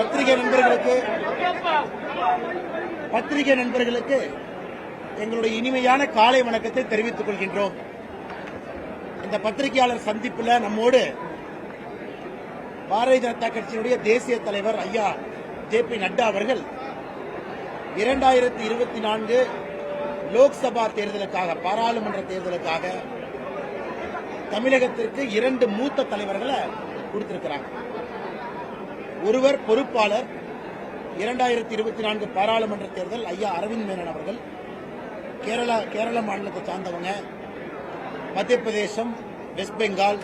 பத்திரிகை நண்பர்களுக்கு பத்திரிகை நண்பர்களுக்கு எங்களுடைய இனிமையான காலை வணக்கத்தை தெரிவித்துக் கொள்கின்றோம். இந்த பத்திரிகையாளர் சந்திப்பில் நம்மோடு பாரதிய ஜனதா கட்சியினுடைய தேசிய தலைவர் ஐயா ஜே பி நட்டா அவர்கள் இரண்டாயிரத்தி இருபத்தி நான்கு லோக்சபா தேர்தலுக்காக பாராளுமன்ற தேர்தலுக்காக தமிழகத்திற்கு இரண்டு மூத்த தலைவர்களை கொடுத்திருக்கிறாங்க. ஒருவர் பொறுப்பாளர் இரண்டாயிரத்தி இருபத்தி நான்கு பாராளுமன்ற தேர்தல் ஐயா அரவிந்த் மேனன் அவர்கள். கேரளா கேரள மாநிலத்தை சார்ந்தவங்க. மத்திய பிரதேசம் வெஸ்ட் பெங்கால்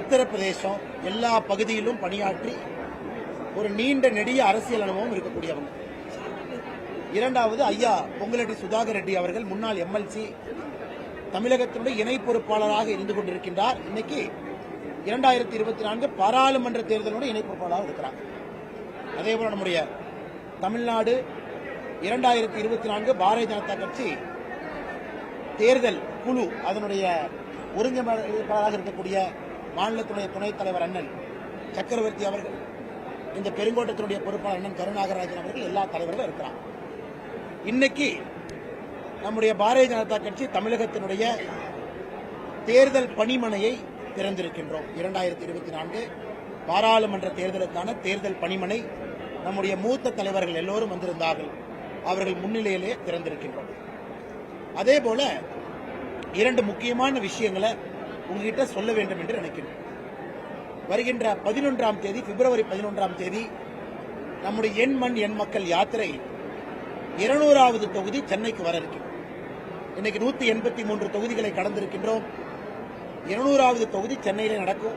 உத்தரப்பிரதேசம் எல்லா பகுதியிலும் பணியாற்றி ஒரு நீண்ட நெடிய அரசியல் அனுபவம் இருக்கக்கூடியவங்க. இரண்டாவது ஐயா பொங்கலட்டி சுதாகர் ரெட்டி அவர்கள் முன்னாள் எம்எல்சி தமிழகத்தினுடைய இணை பொறுப்பாளராக இருந்து கொண்டிருக்கின்றார். இன்னைக்கு இரண்டாயிரத்தி இருபத்தி நான்கு பாராளுமன்ற தேர்தலோட இணை பொறுப்பாளராக இருக்கிறாங்க அதே போல நம்முடைய தமிழ்நாடு இரண்டாயிரத்தி இருபத்தி நான்கு பாரதிய ஜனதா கட்சி தேர்தல் குழு அதனுடைய ஒருங்கிணைப்பாளராக இருக்கக்கூடிய மாநிலத்துடைய துணைத் தலைவர் அண்ணன் சக்கரவர்த்தி அவர்கள் இந்த பெருங்கோட்டத்தினுடைய பொறுப்பாளர் அண்ணன் கருணாகராஜன் அவர்கள் எல்லா தலைவர்களும் இருக்கிறாங்க இன்னைக்கு நம்முடைய பாரதிய ஜனதா கட்சி தமிழகத்தினுடைய தேர்தல் பணிமனையை திறந்திருக்கின்றோம். இரண்டாயிரத்தி இருபத்தி நான்கு பாராளுமன்ற தேர்தலுக்கான தேர்தல் பணிமனை நம்முடைய மூத்த தலைவர்கள் எல்லோரும் வந்திருந்தார்கள். அவர்கள் முன்னிலையிலே திறந்திருக்கின்றோம். அதே போல இரண்டு முக்கியமான விஷயங்களை உங்ககிட்ட சொல்ல வேண்டும் என்று நினைக்கிறேன் வருகின்ற பதினொன்றாம் தேதி பிப்ரவரி பதினொன்றாம் தேதி நம்முடைய எண் மண் எண் மக்கள் யாத்திரை இருநூறாவது தொகுதி சென்னைக்கு வர இருக்கு இன்னைக்கு நூத்தி எண்பத்தி மூன்று தொகுதிகளை கடந்திருக்கின்றோம். இருநூறாவது தொகுதி சென்னையில் நடக்கும்.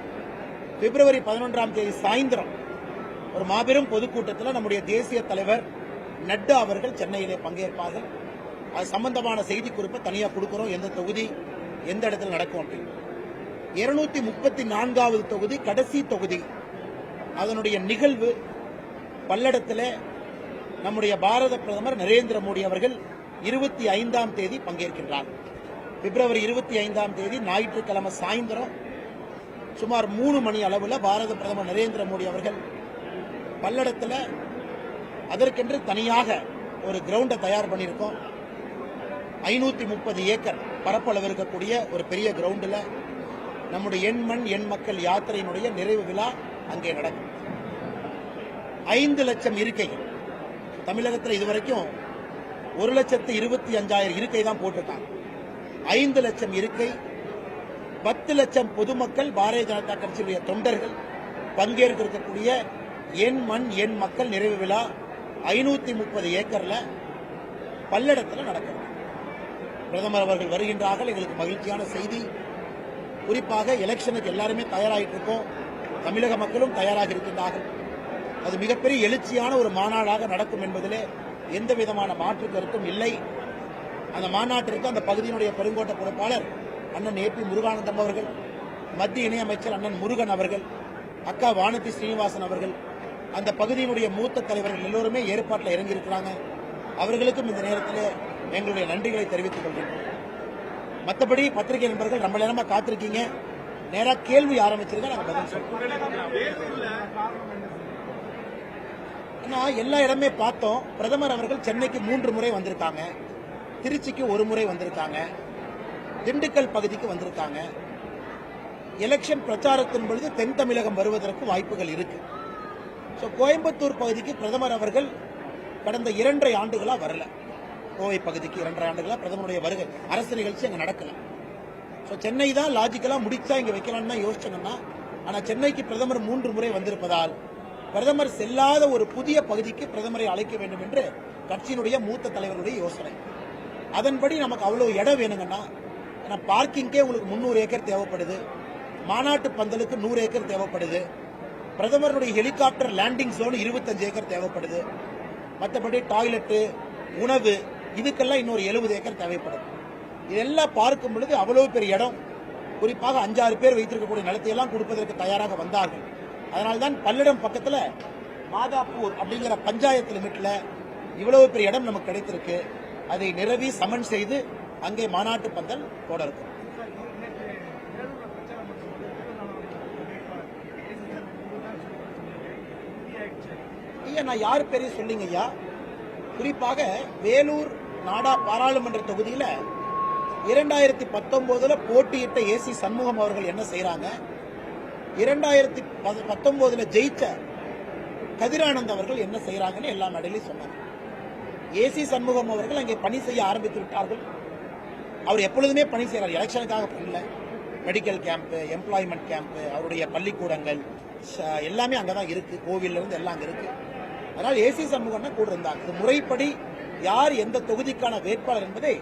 பிப்ரவரி பதினொன்றாம் தேதி சாயந்தரம் ஒரு மாபெரும் பொதுக்கூட்டத்தில் நம்முடைய தேசிய தலைவர் நட்டா அவர்கள் சென்னையிலே பங்கேற்பார்கள். அது சம்பந்தமான செய்தி குறிப்பை தனியாக கொடுக்குறோம். எந்த தொகுதி எந்த இடத்துல நடக்கும் அப்படின்னு. இருநூத்தி முப்பத்தி நான்காவது தொகுதி கடைசி தொகுதி. அதனுடைய நிகழ்வு பல்லடத்தில் நம்முடைய பாரத பிரதமர் நரேந்திர மோடி அவர்கள் இருபத்தி ஐந்தாம் தேதி பங்கேற்கின்றார். பிப்ரவரி இருபத்தி ஐந்தாம் தேதி ஞாயிற்றுக்கிழமை சாயந்தரம் சுமார் மூணு மணி அளவில் பாரத பிரதமர் நரேந்திர மோடி அவர்கள் பல்லடத்தில் அதற்கென்று தனியாக ஒரு கிரவுண்டை தயார் பண்ணியிருக்கோம். ஐநூத்தி முப்பது ஏக்கர் பரப்பளவு இருக்கக்கூடிய ஒரு பெரிய கிரவுண்டில் நம்முடைய எண் மண் எண் மக்கள் யாத்திரையினுடைய நிறைவு விழா அங்கே நடக்கும். ஐந்து லட்சம் இருக்கைகள் தமிழகத்தில் இதுவரைக்கும் ஒரு லட்சத்து இருபத்தி அஞ்சாயிரம் இருக்கை தான் போட்டிருக்காங்க. ஐந்து லட்சம் இருக்கை பத்து லட்சம் பொதுமக்கள் பாரதிய ஜனதா கட்சியுடைய தொண்டர்கள் பங்கேற்க இருக்கக்கூடிய என் மண் என் மக்கள் நிறைவு விழா ஐநூத்தி முப்பது ஏக்கர்ல பல்லடத்தில் நடக்கிறது. பிரதமர் அவர்கள் வருகின்றார்கள். எங்களுக்கு மகிழ்ச்சியான செய்தி. குறிப்பாக எலெக்ஷனுக்கு எல்லாருமே தயாராகிட்டு இருக்கோம். தமிழக மக்களும் தயாராக இருக்கின்றார்கள். அது மிகப்பெரிய எழுச்சியான ஒரு மாநாடாக நடக்கும் என்பதிலே எந்த விதமான மாற்று கருத்தும் இல்லை. அந்த மாநாட்டிற்கு அந்த பகுதியினுடைய பெருங்கோட்ட பொறுப்பாளர் அண்ணன் ஏ பி முருகானந்தம் அவர்கள் மத்திய இணையமைச்சர் அண்ணன் முருகன் அவர்கள் அக்கா வானதி ஸ்ரீனிவாசன் அவர்கள் அந்த பகுதியினுடைய மூத்த தலைவர்கள் எல்லோருமே ஏற்பாட்டில் இறங்கியிருக்கிறாங்க. அவர்களுக்கும் இந்த நேரத்தில் எங்களுடைய நன்றிகளை தெரிவித்துக் கொள்கின்றோம் மற்றபடி பத்திரிகை நண்பர்கள் ரொம்ப நேரமா காத்திருக்கீங்க. நேராக கேள்வி ஆரம்பிச்சிருக்க நாங்க பதில் சொல்றோம். ஆனா எல்லா இடமே பார்த்தோம். பிரதமர் அவர்கள் சென்னைக்கு மூன்று முறை வந்திருக்காங்க. திருச்சிக்கு ஒரு முறை வந்திருக்காங்க. திண்டுக்கல் பகுதிக்கு வந்திருக்காங்க. எலெக்ஷன் பிரச்சாரத்தின் பொழுது தென் தமிழகம் வருவதற்கு வாய்ப்புகள் இருக்கு. ஸோ கோயம்புத்தூர் பகுதிக்கு பிரதமர் அவர்கள் கடந்த இரண்டரை ஆண்டுகளாக வரல. கோவை பகுதிக்கு இரண்டரை ஆண்டுகளாக பிரதமருடைய வருகை அரசு நிகழ்ச்சி அங்கே நடக்கல. ஸோ சென்னை தான் லாஜிக்கலாக முடிச்சா இங்கே வைக்கலாம்னு தான் யோசிச்சோம்னா ஆனால் சென்னைக்கு பிரதமர் மூன்று முறை வந்திருப்பதால் பிரதமர் செல்லாத ஒரு புதிய பகுதிக்கு பிரதமரை அழைக்க வேண்டும் என்று கட்சியினுடைய மூத்த தலைவருடைய யோசனை. அதன்படி நமக்கு அவ்வளவு இடம் வேணுங்கன்னா ஏன்னா பார்க்கிங்கே உங்களுக்கு முந்நூறு ஏக்கர் தேவைப்படுது. மாநாட்டு பந்தலுக்கு நூறு ஏக்கர் தேவைப்படுது. பிரதமருடைய ஹெலிகாப்டர் லேண்டிங் ஜோன் இருபத்தஞ்சு ஏக்கர் தேவைப்படுது. மற்றபடி டாய்லெட்டு உணவு இதுக்கெல்லாம் இன்னொரு எழுபது ஏக்கர் தேவைப்படும். இதெல்லாம் பார்க்கும் பொழுது அவ்வளவு பெரிய இடம். குறிப்பாக அஞ்சாறு பேர் வைத்திருக்கக்கூடிய நிலத்தையெல்லாம் கொடுப்பதற்கு தயாராக வந்தார்கள். அதனால்தான் பல்லிடம் பக்கத்தில் மாதாப்பூர் அப்படிங்கிற பஞ்சாயத்து லிமிட்ல இவ்வளவு பெரிய இடம் நமக்கு கிடைத்திருக்கு. அதை நிரவி சமன் செய்து அங்கே மாநாட்டு பந்தல் தொடரும் ஐயா நான் யார் பேரையும் சொல்லிங்க ஐயா. குறிப்பாக வேலூர் நாடா பாராளுமன்ற தொகுதியில் இரண்டாயிரத்தி பத்தொன்பதுல போட்டியிட்ட ஏசி சண்முகம் அவர்கள் என்ன செய்கிறாங்க இரண்டாயிரத்தி பத்தொன்பதுல ஜெயிச்ச கதிரானந்த் அவர்கள் என்ன செய்கிறாங்கன்னு எல்லா மேடையிலையும் சொன்னாங்க. ஏசி சண்முகம் அவர்கள் அங்கே பணி செய்ய ஆரம்பித்து விட்டார்கள் அவர் எப்பொழுதுமே பணி செய்கிறார். எலெக்ஷனுக்காக பண்ணல மெடிக்கல் கேம்ப்பு எம்ப்ளாய்மெண்ட் கேம்ப்பு அவருடைய பள்ளிக்கூடங்கள் எல்லாமே அங்கே தான் கோவில்ல கோவிலிருந்து எல்லாம் அங்கே இருக்குது அதனால் ஏசி சண்முகம்னா கூட இருந்தாங்க இது முறைப்படி யார் எந்த தொகுதிக்கான வேட்பாளர் என்பதை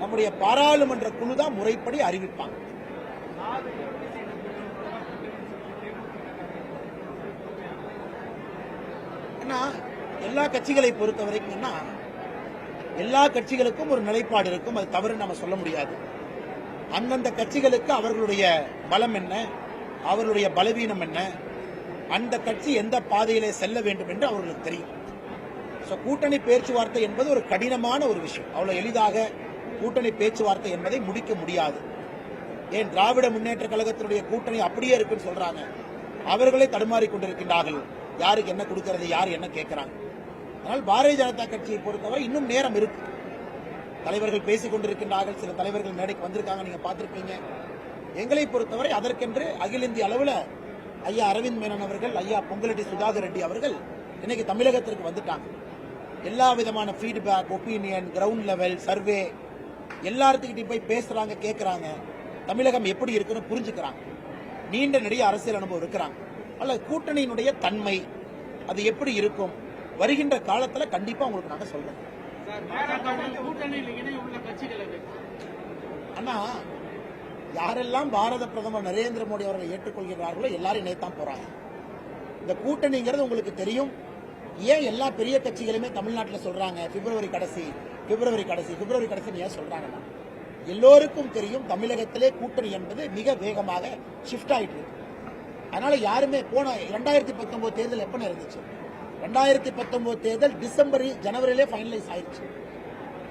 நம்முடைய பாராளுமன்ற குழு தான் முறைப்படி அறிவிப்பாங்க. ஏன்னா எல்லா கட்சிகளை பொறுத்த வரைக்கும்னா எல்லா கட்சிகளுக்கும் ஒரு நிலைப்பாடு இருக்கும். அது தவறு நம்ம சொல்ல முடியாது. அந்தந்த கட்சிகளுக்கு அவர்களுடைய பலம் என்ன? அவர்களுடைய பலவீனம் என்ன? அந்த கட்சி எந்த பாதையிலே செல்ல வேண்டும் என்று அவர்களுக்கு தெரியும். ஸோ கூட்டணி பேச்சுவார்த்தை என்பது ஒரு கடினமான ஒரு விஷயம். அவ்வளோ எளிதாக கூட்டணி பேச்சுவார்த்தை என்பதை முடிக்க முடியாது. ஏன்? திராவிட முன்னேற்ற கழகத்தினுடைய கூட்டணி அப்படியே இருக்குன்னு சொல்றாங்க. அவர்களே தடுமாறி கொண்டிருக்கின்றார்கள். யாருக்கு என்ன கொடுக்கறது? யார் என்ன கேட்கிறாங்க? அதனால் பாரதிய ஜனதா கட்சியை பொறுத்தவரை இன்னும் நேரம் இருக்கு. தலைவர்கள் பேசிக் கொண்டிருக்கின்றார்கள். சில தலைவர்கள் மேடைக்கு வந்திருக்காங்க. நீங்க பார்த்திருப்பீங்க. எங்களை பொறுத்தவரை அதற்கென்று அகில இந்திய அளவில் ஐயா அரவிந்த் மேனன் அவர்கள் ஐயா பொங்கலட்டி சுதாகர் ரெட்டி அவர்கள் இன்னைக்கு தமிழகத்திற்கு வந்துட்டாங்க. எல்லா விதமான feedback opinion ground level survey எல்லாத்துக்கிட்டையும் போய் பேசுறாங்க கேட்கறாங்க தமிழகம் எப்படி இருக்குன்னு புரிஞ்சுக்கிறாங்க. நீண்ட நெடிய அரசியல் அனுபவம் இருக்கிறாங்க. அல்ல கூட்டணியினுடைய தன்மை அது எப்படி இருக்கும்? வருகின்ற காலத்துல கண்டிப்பா உங்களுக்கு நாங்க சொல்றோம். பாஜகவுடன் கூட்டணியில் இணை உள்ள கட்சிகள் அது ஆனா யாரெல்லாம் பாரத பிரதமர் நரேந்திர மோடி அவர்களை ஏற்றுக்கொள்கிறார்களோ எல்லாரும் இணையத்தான் போறாங்க. இந்த கூட்டணிங்கிறது உங்களுக்கு தெரியும். ஏன் எல்லா பெரிய கட்சிகளுமே தமிழ்நாட்டில் சொல்றாங்க பிப்ரவரி கடைசி பிப்ரவரி கடைசி பிப்ரவரி கடைசி ஏன் சொல்றாங்கன்னா எல்லோருக்கும் தெரியும் தமிழகத்திலே கூட்டணி என்பது மிக வேகமாக ஷிஃப்ட் ஆயிட்டு இருக்கு. அதனால யாருமே போன ரெண்டாயிரத்தி பத்தொன்பது தேர்தல் எப்ப இருந்துச்சு ரெண்டாயிரத்தி பத்தொன்பது தேர்தல் டிசம்பர் ஜனவரியிலே ஃபைனலைஸ் ஆயிடுச்சு.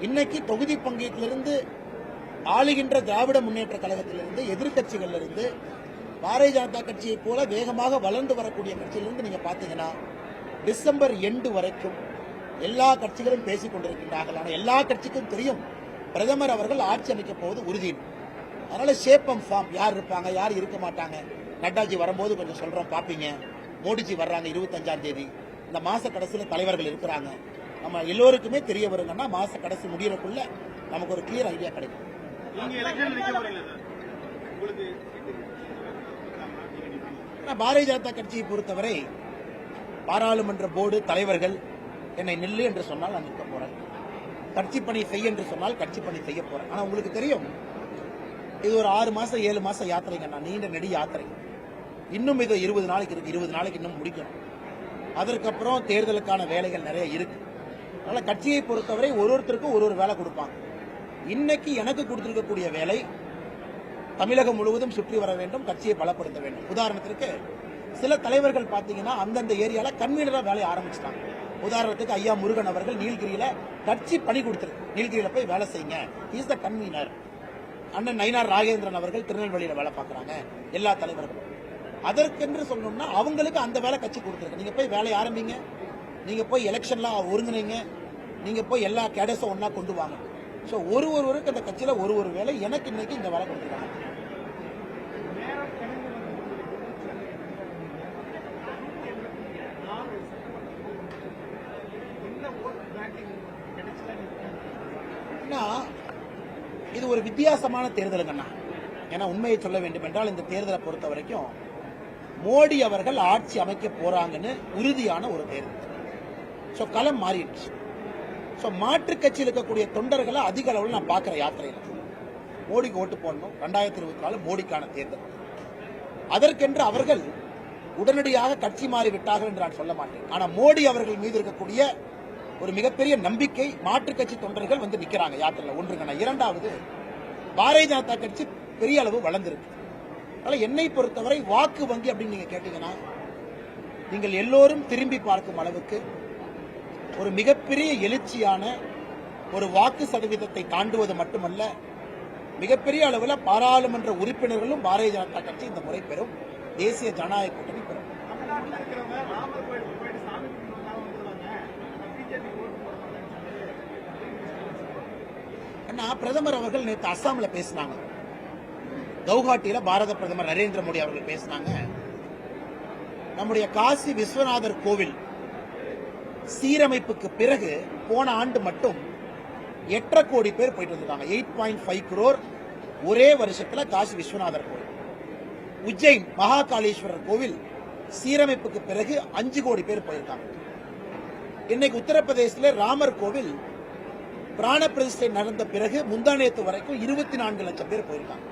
இன்னைக்கு தொகுதி பங்கீட்டிலிருந்து ஆளுகின்ற திராவிட முன்னேற்ற கழகத்திலிருந்து எதிர்க்கட்சிகள்ல இருந்து பாரதிய ஜனதா கட்சியை போல வேகமாக வளர்ந்து வரக்கூடிய கட்சியிலிருந்து நீங்க பாத்தீங்கன்னா டிசம்பர் எண்டு வரைக்கும் எல்லா கட்சிகளும் பேசிக் கொண்டிருக்கின்றார்கள். ஆனால் எல்லா கட்சிக்கும் தெரியும் பிரதமர் அவர்கள் ஆட்சி அமைக்கப் போவது உறுதி அதனால ஷேப்பம் ஃபார்ம் யார் இருப்பாங்க யார் இருக்க மாட்டாங்க? நட்டாஜி வரும்போது கொஞ்சம் சொல்றோம் பாப்பீங்க. மோடிஜி வர்றாங்க இருபத்தஞ்சாம் தேதி. இந்த மாச கடைசியில தலைவர்கள் இருக்கிறாங்க. நம்ம எல்லோருக்குமே தெரிய வருங்கன்னா மாச கடைசி முடியறதுக்குள்ள நமக்கு ஒரு கிளியர் ஐடியா கிடைக்கும். பாரதிய ஜனதா கட்சியை பொறுத்தவரை பாராளுமன்ற போர்டு தலைவர்கள் என்னை நில்லு என்று சொன்னால் நான் நிற்க போறேன். கட்சி பணி செய் என்று சொன்னால் கட்சி பணி செய்ய போறேன். ஆனா உங்களுக்கு தெரியும் இது ஒரு ஆறு மாசம் ஏழு மாசம் யாத்திரைங்க. நான் நீண்ட நெடி யாத்திரை. இன்னும் இது இருபது நாளைக்கு இருக்கு. இருபது நாளைக்கு இன்னும் முடிக்கணும். அதற்கப்புறம் தேர்தலுக்கான வேலைகள் நிறைய இருக்கு. அதனால கட்சியை பொறுத்தவரை ஒரு ஒருத்தருக்கும் ஒரு ஒரு வேலை கொடுப்பாங்க. இன்னைக்கு எனக்கு கொடுத்திருக்கக்கூடிய வேலை தமிழகம் முழுவதும் சுற்றி வர வேண்டும் கட்சியை பலப்படுத்த வேண்டும். உதாரணத்திற்கு சில தலைவர்கள் பார்த்தீங்கன்னா அந்தந்த ஏரியால கன்வீனராக வேலையை ஆரம்பிச்சிட்டாங்க. உதாரணத்துக்கு ஐயா முருகன் அவர்கள் நீலகிரியில கட்சி பணி கொடுத்துருக்கு. நீலகிரியில போய் வேலை செய்யுங்க. இஸ் த கன்வீனர் அண்ணன் நயினார் ராகேந்திரன் அவர்கள் திருநெல்வேலியில வேலை பார்க்குறாங்க. எல்லா தலைவர்களும். அதற்கென்று சொல்லணும்னா அவங்களுக்கு அந்த வேலை கட்சி கொடுத்துருக்கு. நீங்கள் போய் வேலையை ஆரம்பிங்க. நீங்கள் போய் எலெக்ஷன்லாம் ஒருங்கினீங்க நீங்கள் போய் எல்லா கேடஸும் ஒன்றா கொண்டு வாங்க. ஸோ ஒரு ஒருவருக்கு அந்த கட்சியில் ஒரு ஒரு வேலை எனக்கு இன்னைக்கு இந்த வேலை கொடுத்துருக்காங்க. இது ஒரு வித்தியாசமான தேர்தலுங்கண்ணா. ஏன்னா உண்மையை சொல்ல வேண்டும் என்றால் இந்த தேர்தலை பொறுத்த வரைக்கும் மோடி அவர்கள் ஆட்சி அமைக்க போறாங்கன்னு உறுதியான ஒரு தேர்தல் ஸோ களம் மாறிடுச்சு. ஸோ மாற்றுக் கட்சியில் இருக்கக்கூடிய தொண்டர்களை அதிக அளவில் நான் பார்க்குற யாத்திரையில். மோடிக்கு ஓட்டு போடணும். ரெண்டாயிரத்தி இருபத்தி நாலு மோடிக்கான தேர்தல். அதற்கென்று அவர்கள் உடனடியாக கட்சி மாறி விட்டார்கள் என்று நான் சொல்ல மாட்டேன். ஆனால் மோடி அவர்கள் மீது இருக்கக்கூடிய ஒரு மிகப்பெரிய நம்பிக்கை மாற்றுக் கட்சி தொண்டர்கள் வந்து நிற்கிறாங்க யாத்திரையில். ஒன்றுங்கண்ணா இரண்டாவது பாரதிய ஜனதா கட்சி பெரிய அளவு வளர்ந்திருக்கு. அதனால் என்னை பொறுத்தவரை வாக்கு வங்கி அப்படின்னு நீங்கள் கேட்டீங்கன்னா நீங்கள் எல்லோரும் திரும்பி பார்க்கும் அளவுக்கு ஒரு மிகப்பெரிய எழுச்சியான ஒரு வாக்கு சதவீதத்தை தாண்டுவது மட்டுமல்ல மிகப்பெரிய அளவில் பாராளுமன்ற உறுப்பினர்களும் பாரதிய ஜனதா கட்சி இந்த முறை பெறும். தேசிய ஜனநாயக கூட்டணி பெறும். அண்ணா பிரதமர் அவர்கள் நேற்று அஸ்ஸாமில் பேசினாங்க. கவுஹாட்டியில் பாரத பிரதமர் நரேந்திர மோடி அவர்கள் பேசினாங்க நம்முடைய காசி விஸ்வநாதர் கோவில் சீரமைப்புக்கு பிறகு போன ஆண்டு மட்டும் எட்டரை கோடி பேர் போயிட்டு வந்திருக்காங்க எயிட் பாயிண்ட் ஃபைவ் குரோர் ஒரே வருஷத்துல காசி விஸ்வநாதர் கோவில். உஜ்ஜைன் மகாகாளீஸ்வரர் கோவில் சீரமைப்புக்கு பிறகு அஞ்சு கோடி பேர் போயிருக்காங்க. இன்னைக்கு உத்தரப்பிரதேசத்தில் ராமர் கோவில் பிராண பிரதிஷ்டை நடந்த பிறகு முந்தானேத்து வரைக்கும் இருபத்தி நான்கு லட்சம் பேர் போயிருக்காங்க.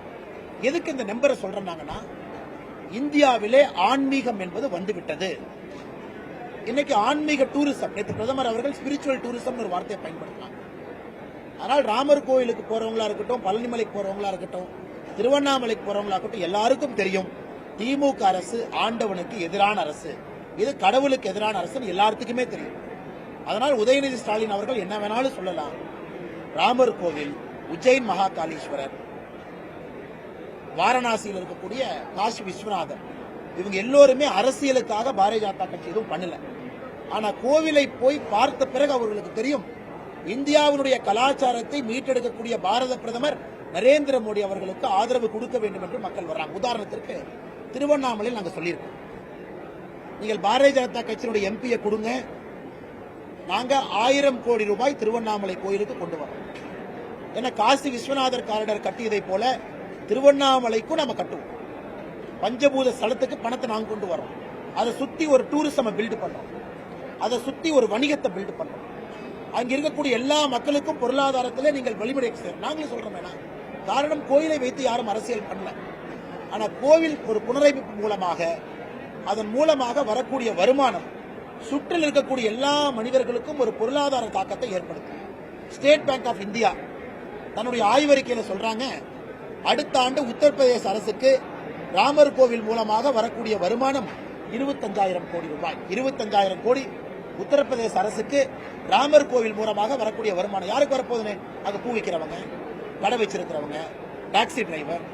எதுக்கு இந்த நம்பரை சொல்றாங்கன்னா இந்தியாவிலே ஆன்மீகம் என்பது வந்துவிட்டது. இன்னைக்கு ஆன்மீக டூரிசம் நேற்று பிரதமர் அவர்கள் ஸ்பிரிச்சுவல் டூரிசம் ஒரு வார்த்தையை பயன்படுத்தினாங்க. அதனால் ராமர் கோயிலுக்கு போறவங்களா இருக்கட்டும் பழனிமலைக்கு போறவங்களா இருக்கட்டும் திருவண்ணாமலைக்கு போறவங்களா இருக்கட்டும் எல்லாருக்கும் தெரியும் திமுக அரசு ஆண்டவனுக்கு எதிரான அரசு. இது கடவுளுக்கு எதிரான அரசுன்னு எல்லாத்துக்குமே தெரியும். அதனால் உதயநிதி ஸ்டாலின் அவர்கள் என்ன வேணாலும் சொல்லலாம். ராமர் கோவில் உஜ்ஜைன் மகாகாலீஸ்வரர் வாரணாசியில் இருக்கக்கூடிய காசி விஸ்வநாதர். இவங்க எல்லோருமே அரசியலுக்காக பாரதிய ஜனதா கட்சி எதுவும் பண்ணல. ஆனா கோவிலை போய் பார்த்த பிறகு அவர்களுக்கு தெரியும் இந்தியாவினுடைய கலாச்சாரத்தை மீட்டெடுக்கக்கூடிய பாரத பிரதமர் நரேந்திர மோடி அவர்களுக்கு ஆதரவு கொடுக்க வேண்டும் என்று மக்கள் வர்றாங்க. உதாரணத்திற்கு திருவண்ணாமலையில் நாங்கள் சொல்லியிருக்கோம். நீங்கள் பாரதிய ஜனதா கட்சியினுடைய எம்பியை கொடுங்க. நாங்க ஆயிரம் கோடி ரூபாய் திருவண்ணாமலை கோயிலுக்கு கொண்டு வரோம். ஏன்னா காசி விஸ்வநாதர் காரிடர் கட்டியதை போல திருவண்ணாமலைக்கும் நம்ம கட்டுவோம். பஞ்சபூத ஸ்தலத்துக்கு பணத்தை நாங்க கொண்டு வரோம் அதை சுத்தி ஒரு டூரிசம் பில்டு பண்றோம். அதை சுத்தி ஒரு வணிகத்தை பில்டு பண்றோம். அங்க இருக்கக்கூடிய எல்லா மக்களுக்கும் பொருளாதாரத்தில் நீங்கள் வழிமுறை செய்யணும் நாங்களே சொல்றோம் வேணாம் காரணம் கோயிலை வைத்து யாரும் அரசியல் பண்ணல. ஆனா கோவில் ஒரு புனரமைப்பு மூலமாக அதன் மூலமாக வரக்கூடிய வருமானம் சுற்றில் இருக்கக்கூடிய எல்லா மனிதர்களுக்கும் ஒரு பொருளாதார தாக்கத்தை ஏற்படுத்தும். ஸ்டேட் பேங்க் ஆஃப் இந்தியா தன்னுடைய ஆய்வறிக்கையில சொல்றாங்க அடுத்த ஆண்டு உத்தரப்பிரதேச அரசுக்கு ராமர் கோவில் மூலமாக வரக்கூடிய வருமானம் இருபத்தஞ்சாயிரம் கோடி ரூபாய். இருபத்தஞ்சாயிரம் கோடி உத்தரப்பிரதேச அரசுக்கு ராமர் கோவில் மூலமாக வரக்கூடிய வருமானம். யாருக்கு வரப்போகுதுன்னு? அங்கே பூ விற்கிறவங்க கடை வச்சிருக்கிறவங்க டாக்ஸி டிரைவர்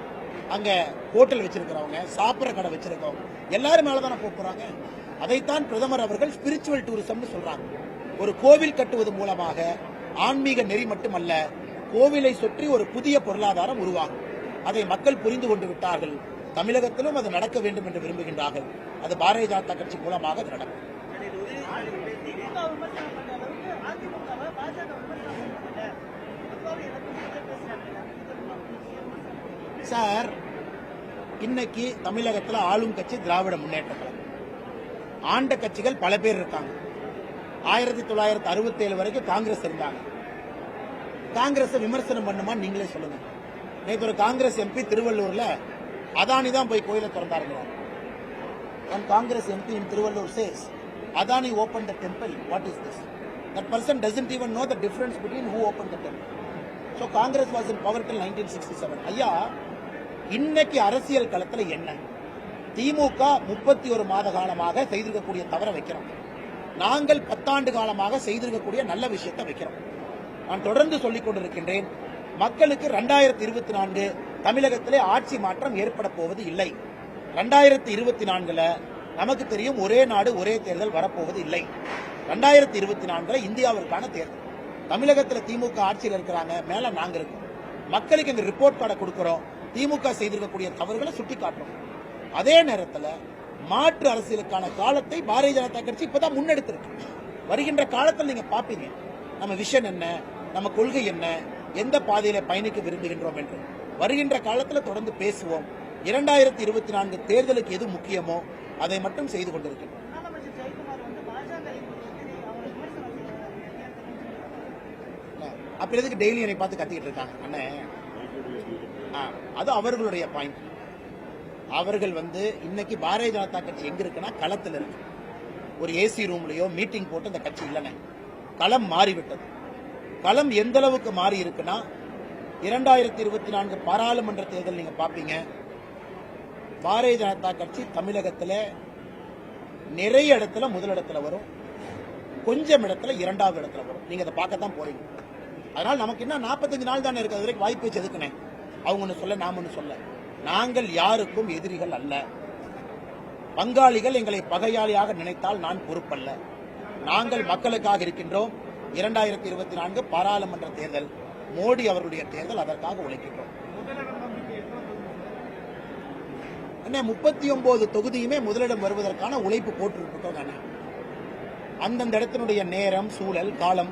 அங்கே ஹோட்டல் வச்சிருக்கிறவங்க சாப்பிட்ற கடை வச்சிருக்கவங்க. எல்லாரும் மேலே தானே போக அதைத்தான் பிரதமர் அவர்கள் ஸ்பிரிச்சுவல் டூரிசம்னு சொல்றாங்க. ஒரு கோவில் கட்டுவது மூலமாக ஆன்மீக நெறி மட்டுமல்ல கோவிலை சுற்றி ஒரு புதிய பொருளாதாரம் உருவாகும். அதை மக்கள் புரிந்து கொண்டு விட்டார்கள். தமிழகத்திலும் அது நடக்க வேண்டும் என்று விரும்புகின்றார்கள். அது பாரதிய ஜனதா கட்சி மூலமாக அது நடக்கும். சார் இன்னைக்கு தமிழகத்தில் ஆளும் கட்சி திராவிட முன்னேற்ற கழகம். ஆண்ட கட்சிகள் பல பேர் இருக்காங்க. ஆயிரத்தி தொள்ளாயிரத்தி அறுபத்தி ஏழு வரைக்கும் காங்கிரஸ் இருந்தாங்க. காங்கிரஸ் விமர்சனம் பண்ணுமா நீங்களே சொல்லுங்க. நேற்று ஒரு காங்கிரஸ் எம்பி திருவள்ளூர்ல அதானி தான் போய் கோயிலை திறந்தாருங்க MP in Thiruvallur says Adani says, Adani opened the temple. What is this? That person doesn't even know the difference between who opened the temple. So Congress was in power till 1967. ஐயா இன்னைக்கு அரசியல் களத்தில் என்ன திமுக முப்பத்தி ஒரு மாத காலமாக செய்திருக்கக்கூடிய தவற வைக்கிறோம் நாங்கள் பத்தாண்டு காலமாக செய்திருக்கக்கூடிய நல்ல விஷயத்தை வைக்கிறோம் நான் தொடர்ந்து சொல்லிக் கொண்டிருக்கின்றேன் மக்களுக்கு ரெண்டாயிரத்தி இருபத்தி நான்கு தமிழகத்திலே ஆட்சி மாற்றம் ஏற்பட போவது இல்லை. ரெண்டாயிரத்தி இருபத்தி நான்குல நமக்கு தெரியும் ஒரே நாடு ஒரே தேர்தல் வரப்போவது இல்லை. ரெண்டாயிரத்தி இருபத்தி நான்குல இந்தியாவிற்கான தேர்தல். தமிழகத்தில் திமுக ஆட்சியில் இருக்கிறாங்க மேல நாங்க இருக்கோம். மக்களுக்கு எங்க ரிப்போர்ட் கார்டை கொடுக்கிறோம் திமுக செய்திருக்கக்கூடிய தவறுகளை சுட்டி காட்டுறோம் அதே நேரத்தில் மாற்று அரசியலுக்கான காலத்தை பாரதிய ஜனதா கட்சி இப்பதான் முன்னெடுத்திருக்கு. வருகின்ற காலத்தில் நீங்க பாப்பீங்க. நம்ம விஷன் என்ன? நம்ம கொள்கை என்ன? எந்த பாதையில பயணிக்க விரும்புகின்றோம் என்று. வருகின்ற காலத்துல தொடர்ந்து பேசுவோம். இரண்டாயிரத்தி இருபத்தி நான்கு தேர்தலுக்கு எது முக்கியமோ அதை மட்டும் செய்து செய்யறாங்க அப்புறம் எதுக்கு டெய்லி என்னை பார்த்து கத்திக்கிட்டு இருக்காங்க அண்ணே? ஆ, அது அவர்களுடைய பாயிண்ட் அவர்கள் வந்து இன்னைக்கு பாரதிய ஜனதா கட்சி எங்க இருக்குன்னா களத்தில் இருக்கு. ஒரு ஏசி ரூம்லயோ மீட்டிங் போட்டு அந்த கட்சி இல்லைண்ணே. களம் மாறிவிட்டது. களம் எந்த அளவுக்கு மாறி இருக்குன்னா இரண்டாயிரத்தி இருபத்தி நான்கு பாராளுமன்ற தேர்தல் நீங்க பாப்பீங்க. பாரதிய ஜனதா கட்சி தமிழகத்தில் நிறைய இடத்துல முதலிடத்துல வரும். கொஞ்சம் இடத்துல இரண்டாவது இடத்துல வரும். நீங்க அதை பார்க்கத்தான் போறீங்க. அதனால நமக்கு என்ன 45 நாள் தானே இருக்கு. அது வரைக்கும் வாய்ப்பு வச்சு எதுக்குனே அவங்க ஒன்று சொல்ல நாம ஒன்று சொல்ல. நாங்கள் யாருக்கும் எதிரிகள் அல்ல. பங்காளிகள் எங்களை பகையாளியாக நினைத்தால் நான் பொறுப்பல்ல. நாங்கள் மக்களுக்காக இருக்கின்றோம். இரண்டாயிரத்தி இருபத்தி நான்கு பாராளுமன்ற தேர்தல் மோடி அவர்களுடைய தேர்தல் அதற்காக உழைக்கின்றோம். என்ன முப்பத்தி ஒன்பது தொகுதியுமே முதலிடம் வருவதற்கான உழைப்பு போட்டிருக்கோம் தானே அந்தந்த இடத்தினுடைய நேரம் சூழல் காலம்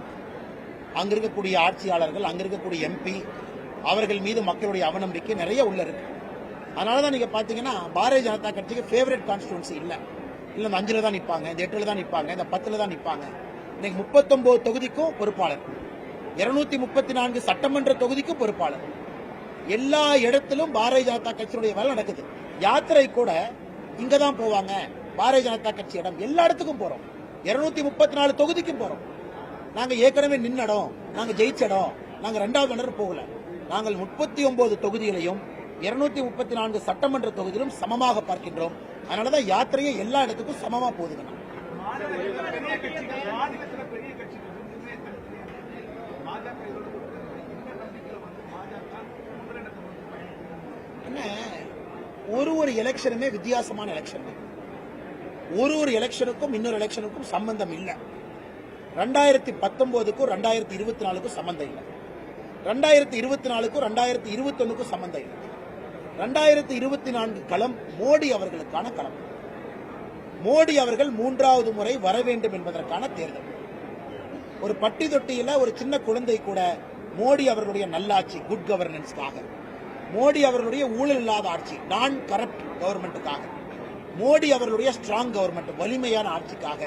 அங்க இருக்கக்கூடிய ஆட்சியாளர்கள் அங்க இருக்கக்கூடிய எம்பி அவர்கள் மீது மக்களுடைய அவநம்பிக்கை நிறைய உள்ள இருக்கு. அதனால தான் நீங்க பாத்தீங்கன்னா பாரதிய ஜனதா கட்சிக்கு ஃபேவரட் கான்ஸ்டிடுவன்சி இல்ல. இல்ல இந்த அஞ்சுல தான் நிற்பாங்க இந்த எட்டுல தான் நிற்பாங்க இந்த பத்துல தான் நிற்பாங்க இன்னைக்கு முப்பத்தொன்பது தொகுதிக்கும் பொறுப்பாளர். இருநூத்தி முப்பத்தி நான்கு சட்டமன்ற தொகுதிக்கும் பொறுப்பாளர். எல்லா இடத்திலும் பாரதிய ஜனதா கட்சியினுடைய வேலை நடக்குது. யாத்திரை கூட இங்க தான் போவாங்க. பாரதிய ஜனதா கட்சி இடம் எல்லா இடத்துக்கும் போறோம். இருநூத்தி முப்பத்தி நாலு தொகுதிக்கும் போறோம். நாங்க ஏற்கனவே நின்ன இடம் நாங்க ஜெயிச்ச இடம் நாங்க ரெண்டாவது இடம் போகல. நாங்கள் முப்பத்தி ஒன்பது தொகுதிகளையும் இருநூத்தி முப்பத்தி நான்கு சட்டமன்ற தொகுதியிலும் சமமாக பார்க்கின்றோம். அதனாலதான் யாத்திரையே எல்லா இடத்துக்கும் சமமா போகுதுங்க. ஒரு ஒரு எலெக்ஷனுமே வித்தியாசமான எலெக்ஷன் ஒரு ஒரு எலெக்ஷனுக்கும் இன்னொரு எலெக்ஷனுக்கும் சம்பந்தம் இல்லை. ரெண்டாயிரத்தி பத்தொன்பதுக்கும் ரெண்டாயிரத்தி இருபத்தி நாலுக்கும் சம்பந்தம் இல்லை. ரெண்டாயிரத்தி இருபத்தி நாலுக்கும் ரெண்டாயிரத்தி இருபத்தி ஒண்ணுக்கும் சம்பந்தம் இல்லை. ரெண்டாயிரத்தி இருபத்தி நான்கு களம் மோடி அவர்களுக்கான களம். மோடி அவர்கள் மூன்றாவது முறை வர வேண்டும் என்பதற்கான தேர்தல். ஒரு பட்டி தொட்டியில ஒரு சின்ன குழந்தை கூட மோடி அவர்களுடைய நல்லாட்சி குட் கவர்னன்ஸ்க்காக மோடி அவர்களுடைய ஊழல் இல்லாத ஆட்சி நான் கரப்ட் கவர்மெண்ட்டுக்காக மோடி அவர்களுடைய ஸ்ட்ராங் கவர்மெண்ட் வலிமையான ஆட்சிக்காக.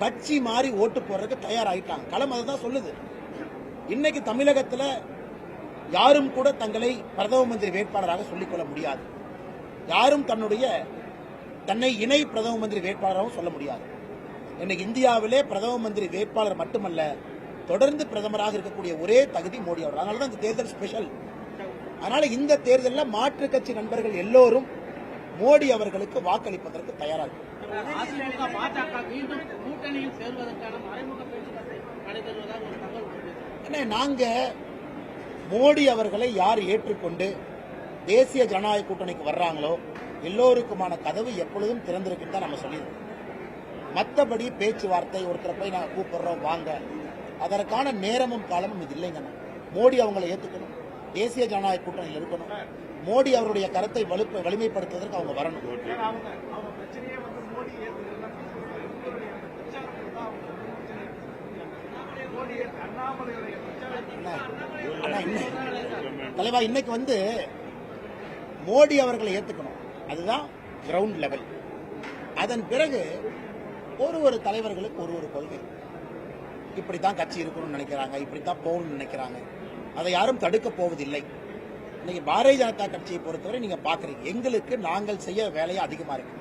கட்சி மாறி ஓட்டு போடுறதுக்கு தயாராகிட்டாங்க களம் அதை தான் சொல்லுது. இன்னைக்கு தமிழகத்தில் யாரும் கூட தங்களை பிரதம மந்திரி வேட்பாளராக சொல்லிக்கொள்ள முடியாது. யாரும் தன்னுடைய தன்னை இணை பிரதம மந்திரி வேட்பாளராகவும் சொல்ல முடியாது. இன்னைக்கு இந்தியாவிலே பிரதம மந்திரி வேட்பாளர் மட்டுமல்ல தொடர்ந்து பிரதமராக இருக்கக்கூடிய ஒரே தகுதி மோடி அவர் அதனால தான் இந்த தேர்தல் ஸ்பெஷல் அதனால இந்த தேர்தலில் மாற்று கட்சி நண்பர்கள் எல்லோரும் மோடி அவர்களுக்கு வாக்களிப்பதற்கு வருது என்ன நாங்க மோடி அவர்களை யார் ஏற்றுக்கொண்டு தேசிய ஜனநாயக கூட்டணிக்கு வர்றாங்களோ எல்லோருக்குமான கதவு எப்பொழுதும் திறந்திருக்குன்னு தான் நம்ம சொல்லியிருக்கோம். மற்றபடி பேச்சுவார்த்தை ஒருத்தரை போய் நான் கூப்பிடுறோம் வாங்க. அதற்கான நேரமும் காலமும் இது இல்லைங்க மோடி அவங்களை ஏற்றுக்கணும் தேசிய ஜனநாயக கூட்டணியில் இருக்கணும். மோடி அவருடைய கருத்தை வலுப்ப வலிமைப்படுத்துவதற்கு அவங்க வரணும். அண்ணா, தலைவா இன்னைக்கு வந்து மோடி அவர்களை ஏற்றுக்கணும் அதுதான் கிரவுண்ட் லெவல் அதன் பிறகு ஒரு ஒரு தலைவர்களுக்கு ஒரு ஒரு கொள்கை. இப்படி தான் கட்சி இருக்கணும்னு நினைக்கிறாங்க இப்படி தான் போகணும்னு நினைக்கிறாங்க. அதை யாரும் தடுக்க போவதில்லை. இன்னைக்கு பாரதிய ஜனதா கட்சியை பொறுத்தவரை நீங்க பாக்குறீங்க. எங்களுக்கு நாங்கள் செய்ய வேலையை அதிகமா இருக்கு.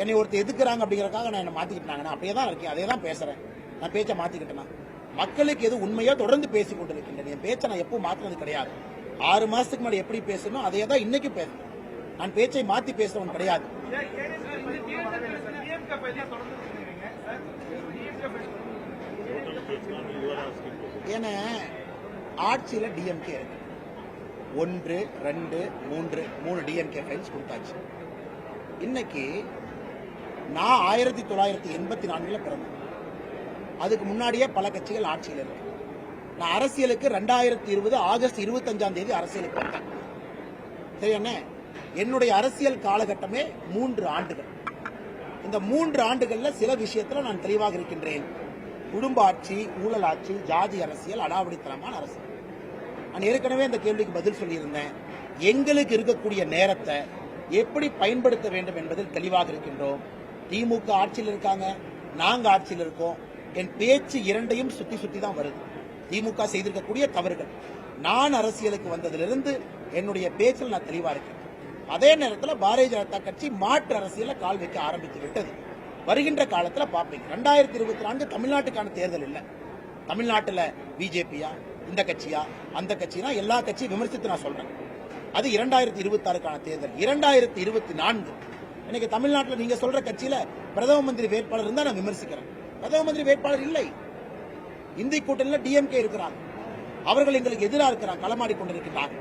என்னை ஒருத்தர் எதுக்குறாங்க அப்படிங்கிறக்காக நான் என்ன மாற்றிக்கிட்டாங்கன்னா அப்படியே தான் இருக்கேன். அதே தான் பேசுறேன். நான் பேச்சை மாற்றிக்கிட்டேன்னா மக்களுக்கு எது உண்மையோ தொடர்ந்து பேசிக் கொண்டிருக்கின்றேன். என் பேச்சை நான் எப்பவும் மாத்துறது கிடையாது. ஆறு மாசத்துக்கு முன்னாடி எப்படி பேசணும் அதே தான் இன்னைக்கு பேசணும். நான் பேச்சை மாத்தி பேசுறவன் கிடையாது. ஏன்னா ஆட்சியில டிஎம்கே இருக்கு. ஒன்று ரெண்டு மூன்று மூணு டிஎம்கே ஃபைல்ஸ் கொடுத்தாச்சு. இன்னைக்கு நான் ஆயிரத்தி தொள்ளாயிரத்தி எண்பத்தி நான்குல பிறந்தேன். அதுக்கு முன்னாடியே பல கட்சிகள் ஆட்சியில் இருக்கு. நான் அரசியலுக்கு ரெண்டாயிரத்தி இருபது ஆகஸ்ட் இருபத்தஞ்சாம் தேதி அரசியலுக்கு வந்தேன். சரி என்னுடைய அரசியல் காலகட்டமே மூன்று ஆண்டுகள். இந்த மூன்று ஆண்டுகள்ல சில விஷயத்துல நான் தெளிவாக இருக்கின்றேன். குடும்ப ஆட்சி ஊழல் ஆட்சி ஜாதி அரசியல் அடாவடித்தனமான அரசியல். நான் ஏற்கனவே இந்த கேள்விக்கு பதில் சொல்லியிருந்தேன். எங்களுக்கு இருக்கக்கூடிய நேரத்தை எப்படி பயன்படுத்த வேண்டும் என்பதில் தெளிவாக இருக்கின்றோம். திமுக ஆட்சியில் இருக்காங்க. நாங்க ஆட்சியில் இருக்கோம். என் பேச்சு இரண்டையும் சுத்தி சுத்தி தான் வருது. திமுக செய்திருக்கக்கூடிய தவறுகள். நான் அரசியலுக்கு வந்ததிலிருந்து என்னுடைய பேச்சில் நான் தெளிவா இருக்கேன். அதே நேரத்தில் பாரதிய ஜனதா கட்சி மாற்று அரசியல கால் வைக்க ஆரம்பித்து விட்டது. வருகின்ற காலத்துல பார்ப்பீங்க ரெண்டாயிரத்தி இருபத்தி நான்கு தமிழ்நாட்டுக்கான தேர்தல் இல்ல. தமிழ்நாட்டுல பிஜேபியா இந்த கட்சியா அந்த கட்சினா எல்லா கட்சியும் விமர்சித்து நான் சொல்றேன். அது இரண்டாயிரத்தி இருபத்தி ஆறுக்கான தேர்தல். இரண்டாயிரத்தி இருபத்தி நான்கு. இன்னைக்கு தமிழ்நாட்டில் நீங்க சொல்ற கட்சியில பிரதம மந்திரி வேட்பாளர் இருந்தா நான் விமர்சிக்கிறேன். பிரதம மந்திரி வேட்பாளர் இல்லை. இந்தி கூட்டணியில டிஎம்கே இருக்கிறாங்க. அவர்கள் எங்களுக்கு எதிராக இருக்கிறாங்க களமாடி கொண்டிருக்கிறாங்க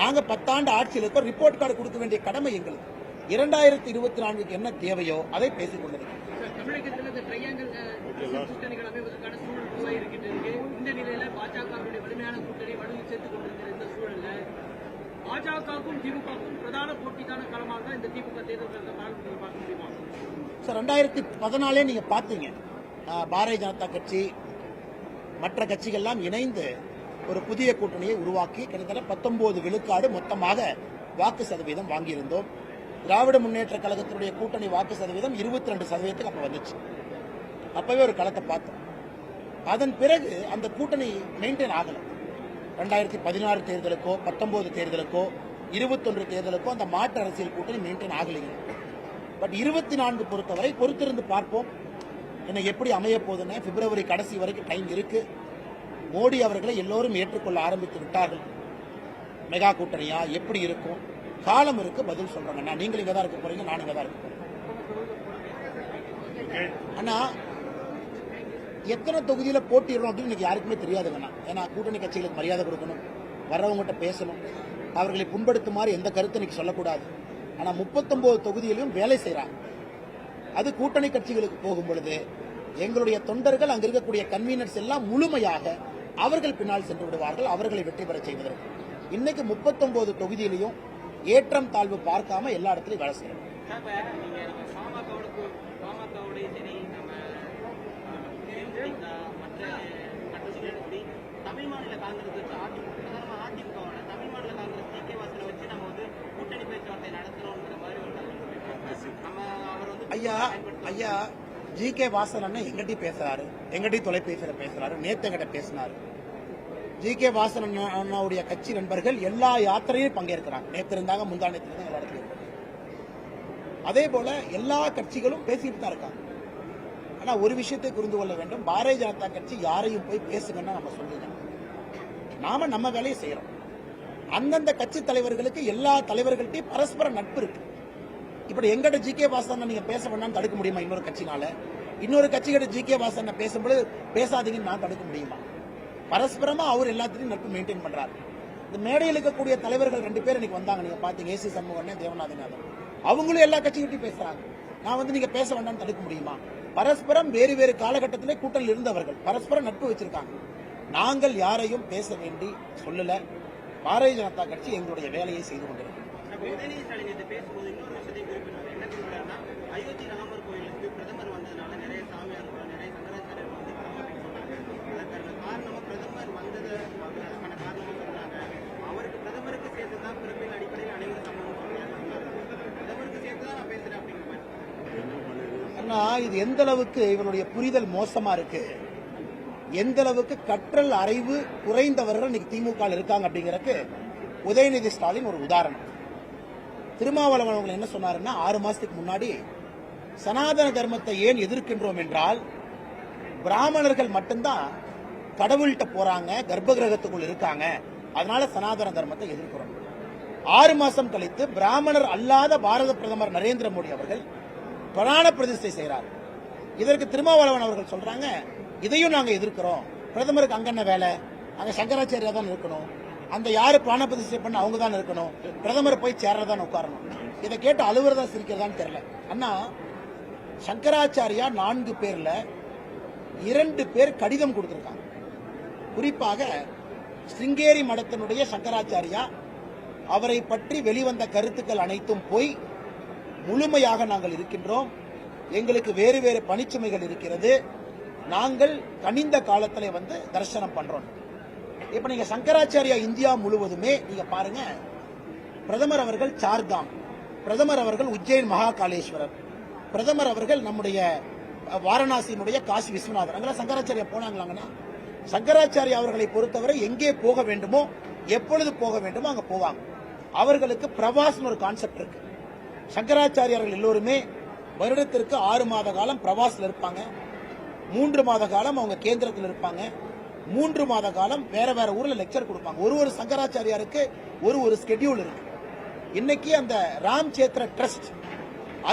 நாங்க பத்தாண்டு ஆட்சியில் இருக்கோம். ரிப்போர்ட் கார்டு கொடுக்க வேண்டிய கடமை எங்களுக்கு. இரண்டாயிரத்தி இருபத்தி நான்குக்கு என்ன தேவையோ அதை பேசிக் கொண்டிருக்கிறோம். பாஜகவுக்கும் திமுகவுக்கும் பிரதான போட்டிக்கான களமாக தான் இந்த திமுக தேர்தல் பார்க்க பார்க்க முடியுமா? சார் ரெண்டாயிரத்தி பதினாலே நீங்க பாத்தீங்க பாரதிய ஜனதா கட்சி மற்ற கட்சிகள்லாம் இணைந்து ஒரு புதிய கூட்டணியை உருவாக்கி கிட்டத்தட்ட பத்தொன்பது விழுக்காடு மொத்தமாக வாக்கு சதவீதம் வாங்கியிருந்தோம். திராவிட முன்னேற்ற கழகத்தினுடைய கூட்டணி வாக்கு சதவீதம் இருபத்தி ரெண்டு சதவீதத்துக்கு அப்ப வந்துச்சு. அப்பவே ஒரு களத்தை பார்த்தோம். அதன் பிறகு அந்த கூட்டணி மெயின்டைன் ஆகல. ரெண்டாயிரத்தி பதினாறு தேர்தலுக்கோ பத்தொன்பது தேர்தலுக்கோ இருபத்தொன்று தேர்தலுக்கோ அந்த மாற்று அரசியல் கூட்டணி மெயின்டைன் ஆகலைங்க. பட் இருபத்தி நான்கு பொறுத்தவரை பொறுத்திருந்து பார்ப்போம். என்ன எப்படி அமைய போகுதுன்னு பிப்ரவரி கடைசி வரைக்கும் டைம் இருக்கு. மோடி அவர்களை எல்லோரும் ஏற்றுக்கொள்ள ஆரம்பித்து விட்டார்கள். மெகா கூட்டணியா? எப்படி இருக்கும்? காலம் இருக்கு பதில் சொல்றாங்க. நான் நீங்கள் இங்கே தான் இருக்க போறீங்க நான் இங்கே தான் இருக்க போறேன். அண்ணா எத்தனை தொகுதியில் போட்டிடுறோம் அப்படின்னு இன்னைக்கு யாருக்குமே தெரியாதுங்கண்ணா ஏன்னா கூட்டணி கட்சிகளுக்கு மரியாதை கொடுக்கணும் வர்றவங்ககிட்ட பேசணும் அவர்களை புண்படுத்துமாறு எந்த கருத்தை இன்னைக்கு சொல்லக்கூடாது. ஆனால் முப்பத்தொம்போது தொகுதியிலும் வேலை செய்கிறாங்க அது கூட்டணி கட்சிகளுக்கு போகும் பொழுது எங்களுடைய தொண்டர்கள் அங்கு இருக்கக்கூடிய கன்வீனர்ஸ் எல்லாம் முழுமையாக அவர்கள் பின்னால் சென்று விடுவார்கள் அவர்களை வெற்றி பெற செய்வதற்கு. இன்னைக்கு முப்பத்தொன்பது தொகுதியிலையும் ஏற்றம் தாழ்வு பார்க்காம எல்லா இடத்துலையும் வேலை செய்யணும் தமிழ் மாநில காங்கிரஸ் வச்சு அதிமுக நம்ம அதிமுகவோட தமிழ் மாநில காங்கிரஸ் டி கே வாசனை வச்சு நம்ம வந்து கூட்டணி பேச்சுவார்த்தை நடத்துறோம்ங்கிற மாதிரி ஒரு தகவல் இருக்கு. நம்ம அவர் வந்து ஐயா ஐயா ஜி கே வாசன் அண்ணன் எங்கிட்டையும் பேசுறாரு. எங்கிட்டையும் தொலைபேசியில பேசுறாரு. நேத்து எங்கிட்ட பேசினாரு. ஜி கே வாசன் அண்ணாவுடைய கட்சி நண்பர்கள் எல்லா யாத்திரையும் பங்கேற்கிறாங்க. நேற்று இருந்தாங்க முந்தா நேத்து எல்லா இடத்துலையும். அதே போல எல்லா கட்சிகளும் பேசிட்டு தான் இருக்காங்க. ஆனா ஒரு விஷயத்தை புரிந்து கொள்ள வேண்டும். பாரதிய ஜனதா கட்சி யாரையும் போய் பேசுங்கன்னு நம்ம சொல்லுங்க நாம நம்ம வேலையை செய்யறோம். அந்தந்த கட்சி தலைவர்களுக்கு எல்லா தலைவர்கள்ட்டையும் பரஸ்பர நட்பு இருக்கு. இப்படி எங்கிட்ட ஜி கே வாசன் நீங்க பேச வேண்டாம்னு தடுக்க முடியுமா இன்னொரு கட்சினால? இன்னொரு கட்சிகிட்ட ஜி கே வாசன் பேசும்போது பேசாதீங்கன்னு நான் தடுக்க முடியுமா? பரஸ்பரமா அவர் எல்லாத்திலையும் நட்பு மெயின்டைன் பண்றாரு. இந்த மேடையில் இருக்கக்கூடிய தலைவர்கள் ரெண்டு பேர் இன்னைக்கு வந்தாங்க. நீங்க பாத்தீங்க ஏசி சண்முகன் தேவநாதநாதன் அவங்களும் எல்லா கட்சிகிட்டையும் பேசுறாங்க. நான் வந்து நீங்க பேச வேண்டாம்னு தடுக்க முடியுமா? பரஸ்பரம் வேறு வேறு காலகட்டத்திலே கூட்டல் இருந்தவர்கள். பரஸ்பரம் நட்பு வச்சிருக்காங்க. நாங்கள் யாரையும் பேச வேண்டி சொல்லல. பாரதிய ஜனதா கட்சி எங்களுடைய வேலையை செய்து கொண்டிருக்கிறோம் உதயநிதி ஸ்டாலின் இது பேசும்போது இன்னொரு விஷயத்தையும் குறிப்பிட்டார் என்ன குறிப்பிட்டாருன்னா அயோத்தி ராமர் கோயிலுக்கு பிரதமர் வந்ததுனால நிறைய சாமியார்கள் நிறைய சங்கராச்சாரியர் வந்து அதற்கான காரணமா பிரதமர் வந்தது அதற்கான காரணமா சொன்னாங்க. அவருக்கு பிரதமருக்கு சேர்த்து தான் பிறப்பின் அடிப்படையில் அனைவரும் சமம் பிரதமருக்கு சேர்த்து தான் நான் பேசுறேன் அப்படிங்கிற அண்ணா இது எந்த அளவுக்கு இவனுடைய புரிதல் மோசமா இருக்கு? எந்த அளவுக்கு கற்றல் அறிவு குறைந்தவர்கள் இன்னைக்கு திமுக இருக்காங்க அப்படிங்கறதுக்கு உதயநிதி ஸ்டாலின் ஒரு உதாரணம். திருமாவளவன் அவங்க என்ன சொன்னாருன்னா ஆறு மாசத்துக்கு முன்னாடி சனாதன தர்மத்தை ஏன் எதிர்க்கின்றோம் என்றால் பிராமணர்கள் மட்டும்தான் கடவுள்கிட்ட போறாங்க கர்ப்ப கிரகத்துக்குள் இருக்காங்க. அதனால சனாதன தர்மத்தை எதிர்க்கிறோம். ஆறு மாசம் கழித்து பிராமணர் அல்லாத பாரத பிரதமர் நரேந்திர மோடி அவர்கள் பிராண பிரதிஷ்டை செய்கிறார். இதற்கு திருமாவளவன் அவர்கள் சொல்றாங்க இதையும் நாங்க எதிர்க்கிறோம். பிரதமருக்கு அங்க என்ன வேலை அங்க சங்கராச்சாரியா தான் இருக்கணும். அந்த யாரு பிராண பிரதிஷ்டை பண்ண அவங்க தான் இருக்கணும். பிரதமர் போய் சேர்றதான் உட்காரணும். இதை கேட்டு அலுவலதா சிரிக்கிறதான்னு தெரியல. அண்ணா சங்கராச்சாரியா நான்கு பேர்ல இரண்டு பேர் கடிதம் கொடுத்திருக்காங்க. குறிப்பாக சிங்கேரி மடத்தினுடைய சங்கராச்சாரியா அவரை பற்றி வெளிவந்த கருத்துக்கள் அனைத்தும் போய் முழுமையாக நாங்கள் இருக்கின்றோம். எங்களுக்கு வேறு வேறு பணிச்சுமைகள் இருக்கிறது. நாங்கள் கனிந்த காலத்திலே வந்து தரிசனம் பண்றோம். இப்ப நீங்க சங்கராச்சாரியா இந்தியா முழுவதுமே நீங்க பாருங்க. பிரதமர் அவர்கள் சார்தாம். பிரதமர் அவர்கள் உஜ்ஜைன் மகாகாளேஸ்வரர். பிரதமர் அவர்கள் நம்முடைய வாரணாசியினுடைய காசி விஸ்வநாதர். அங்கெல்லாம் சங்கராச்சாரியா போனாங்களாங்கன்னா சங்கராச்சாரியா அவர்களை பொறுத்தவரை எங்கே போக வேண்டுமோ எப்பொழுது போக வேண்டுமோ அங்க போவாங்க. அவர்களுக்கு பிரவாஸ்னு ஒரு கான்செப்ட் இருக்கு. சங்கராச்சாரியார்கள் எல்லோருமே வருடத்திற்கு ஆறு மாத காலம் பிரவாஸ்ல இருப்பாங்க. மூன்று மாத காலம் அவங்க கேந்திரத்தில் இருப்பாங்க. மூன்று மாத காலம் வேற வேற ஊர்ல லெக்சர் கொடுப்பாங்க. ஒரு ஒரு சங்கராச்சாரியாருக்கு ஒரு ஒரு ஸ்கெடியூல் இருக்கு. இன்னைக்கு அந்த ராம் சேத்ர ட்ரஸ்ட்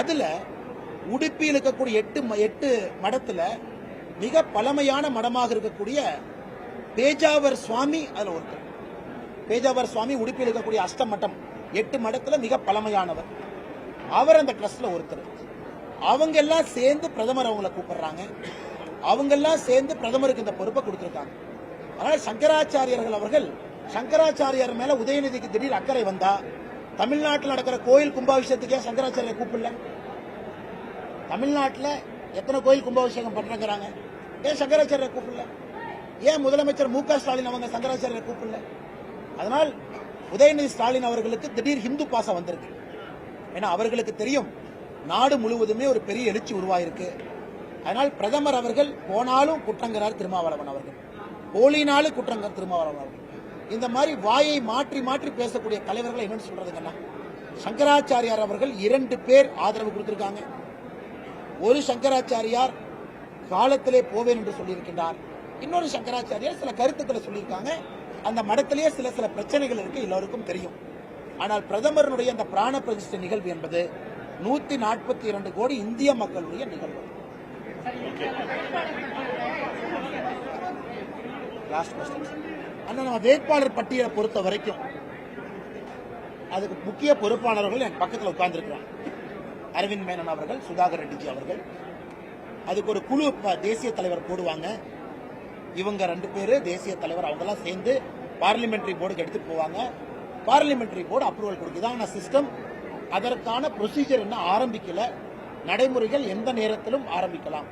அதுல உடுப்பியில் இருக்கக்கூடிய எட்டு ம- எட்டு மடத்துல மிக பழமையான மடமாக இருக்கக்கூடிய பேஜாவர் சுவாமி அதில் ஒருத்தர் பேஜாவர் சுவாமி உடுப்பியில் இருக்கக்கூடிய அஷ்டமட்டம் எட்டு மடத்துல மிக பழமையானவர். அவர் அந்த ட்ரஸ்ட்ல ஒருத்தர். அவங்க எல்லாம் சேர்ந்து பிரதமர் அவங்கள கூப்பிடுறாங்க. அவங்க எல்லாம் சேர்ந்து பிரதமருக்கு இந்த பொறுப்பை கொடுத்துருக்காங்க. அதனால சங்கராச்சாரியர்கள் அவர்கள் சங்கராச்சாரியார் மேல உதயநிதிக்கு திடீர் அக்கறை வந்தா தமிழ்நாட்டில் நடக்கிற கோயில் கும்பாபிஷேகத்துக்கே சங்கராச்சாரியை கூப்பிடல. தமிழ்நாட்டில் எத்தனை கோயில் கும்பாபிஷேகம் பண்றாங்கிறாங்க. ஏன் சங்கராச்சாரிய கூப்பிடல? ஏன் முதலமைச்சர் மு க ஸ்டாலின் அவங்க சங்கராச்சாரிய கூப்பிடல? அதனால் உதயநிதி ஸ்டாலின் அவர்களுக்கு திடீர் ஹிந்து பாசம் வந்திருக்கு. ஏன்னா அவர்களுக்கு தெரியும் நாடு முழுவதுமே ஒரு பெரிய எழுச்சி உருவாயிருக்கு. அதனால் பிரதமர் அவர்கள் போனாலும் குற்றங்கிறார் திருமாவளவன் அவர்கள். போலினாலும் குற்றங்கிறார் திருமாவளவன் அவர்கள். இந்த மாதிரி வாயை மாற்றி மாற்றி பேசக்கூடிய தலைவர்களை என்னன்னு சொல்றதுங்கன்னா சங்கராச்சாரியார் அவர்கள் இரண்டு பேர் ஆதரவு கொடுத்திருக்காங்க. ஒரு சங்கராச்சாரியார் காலத்திலே போவேன் என்று சொல்லியிருக்கின்றார். இன்னொரு சங்கராச்சாரியார் சில கருத்துக்களை சொல்லியிருக்காங்க. அந்த மடத்திலேயே சில சில பிரச்சனைகள் இருக்கு எல்லோருக்கும் தெரியும். ஆனால் பிரதமருடைய அந்த பிராண பிரதிஷ்டை நிகழ்வு என்பது நூத்தி நாற்பத்தி இரண்டு கோடி இந்திய மக்களுடைய நிகழ்வு. அண்ணா நம்ம வேட்பாளர் பட்டியலை பொறுத்த வரைக்கும் அதுக்கு முக்கிய பொறுப்பாளர்கள் என் பக்கத்தில் உட்கார்ந்துருக்கிறாங்க. அரவிந்த் மேனன் அவர்கள் சுதாகர் ரெட்டிஜி அவர்கள். அதுக்கு ஒரு குழு தேசிய தலைவர் போடுவாங்க. இவங்க ரெண்டு பேர் தேசிய தலைவர் அவங்கெல்லாம் சேர்ந்து பார்லிமெண்ட்ரி போர்டுக்கு எடுத்துட்டு போவாங்க. பார்லிமெண்ட்ரி போர்டு அப்ரூவல் கொடுக்குதான சிஸ்டம் அதற்கான ப்ரொசீஜர் இன்னும் ஆரம்பிக்கல. நடைமுறைகள் எந்த நேரத்திலும் ஆரம்பிக்கலாம்.